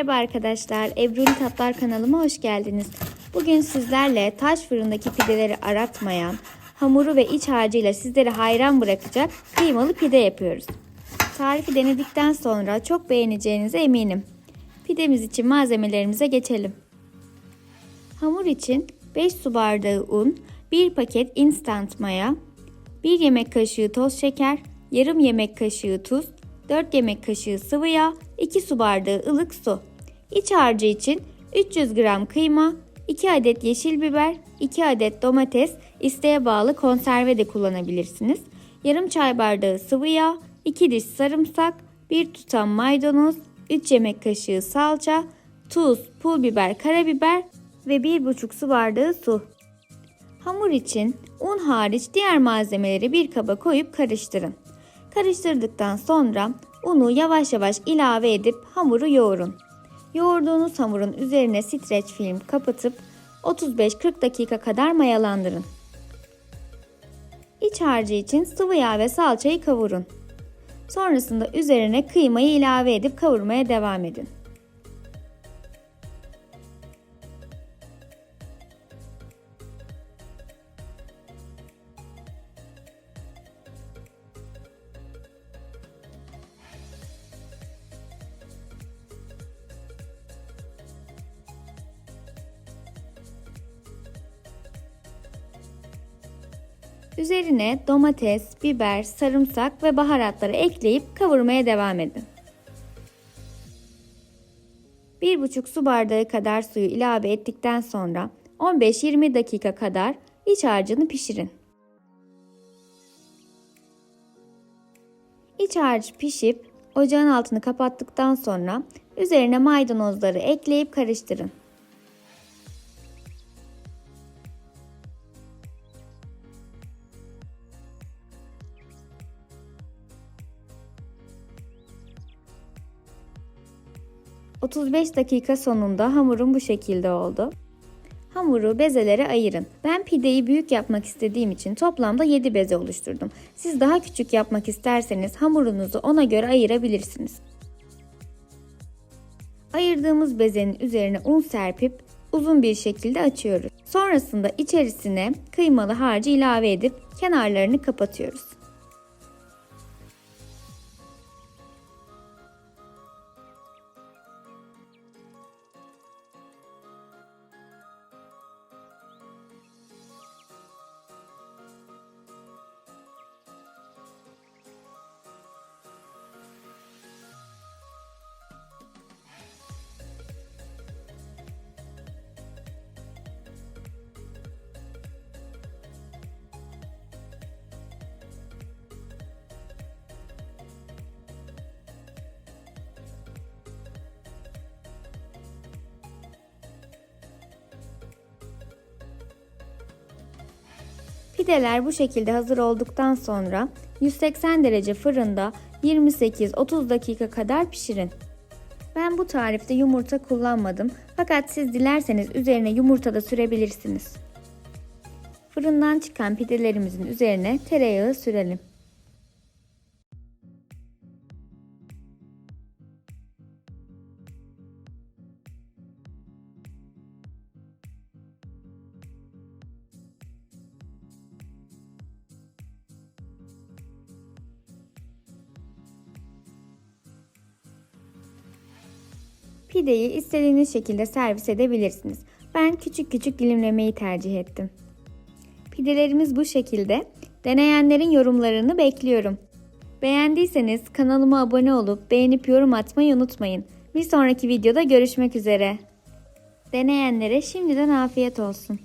Merhaba arkadaşlar, Ebruli Tatlar kanalıma hoş geldiniz. Bugün sizlerle taş fırındaki pideleri aratmayan, hamuru ve iç harcıyla sizleri hayran bırakacak kıymalı pide yapıyoruz. Tarifi denedikten sonra çok beğeneceğinize eminim. Pidemiz için malzemelerimize geçelim. Hamur için 5 su bardağı un, 1 paket instant maya, 1 yemek kaşığı toz şeker, yarım yemek kaşığı tuz, 4 yemek kaşığı sıvı yağ, 2 su bardağı ılık su. İç harcı için 300 gram kıyma, 2 adet yeşil biber, 2 adet domates, isteğe bağlı konserve de kullanabilirsiniz. Yarım çay bardağı sıvı yağ, 2 diş sarımsak, 1 tutam maydanoz, 3 yemek kaşığı salça, tuz, pul biber, karabiber ve 1,5 su bardağı su. Hamur için un hariç diğer malzemeleri bir kaba koyup karıştırın. Karıştırdıktan sonra unu yavaş yavaş ilave edip hamuru yoğurun. Yoğurduğunuz hamurun üzerine streç film kapatıp 35-40 dakika kadar mayalandırın. İç harcı için sıvı yağ ve salçayı kavurun. Sonrasında üzerine kıymayı ilave edip kavurmaya devam edin. Üzerine domates, biber, sarımsak ve baharatları ekleyip kavurmaya devam edin. 1,5 su bardağı kadar suyu ilave ettikten sonra 15-20 dakika kadar iç harcını pişirin. İç harç pişip ocağın altını kapattıktan sonra üzerine maydanozları ekleyip karıştırın. ...35 dakika sonunda hamurum bu şekilde oldu. Hamuru bezelere ayırın. Ben pideyi büyük yapmak istediğim için toplamda 7 beze oluşturdum. Siz daha küçük yapmak isterseniz hamurunuzu ona göre ayırabilirsiniz. Ayırdığımız bezenin üzerine un serpip uzun bir şekilde açıyoruz. Sonrasında içerisine kıymalı harcı ilave edip kenarlarını kapatıyoruz. Pideler bu şekilde hazır olduktan sonra 180 derece fırında 28-30 dakika kadar pişirin. Ben bu tarifte yumurta kullanmadım fakat siz dilerseniz üzerine yumurta da sürebilirsiniz. Fırından çıkan pidelerimizin üzerine tereyağı sürelim. Pideyi istediğiniz şekilde servis edebilirsiniz. Ben küçük küçük dilimlemeyi tercih ettim. Pidelerimiz bu şekilde. Deneyenlerin yorumlarını bekliyorum. Beğendiyseniz kanalıma abone olup beğenip yorum atmayı unutmayın. Bir sonraki videoda görüşmek üzere. Deneyenlere şimdiden afiyet olsun.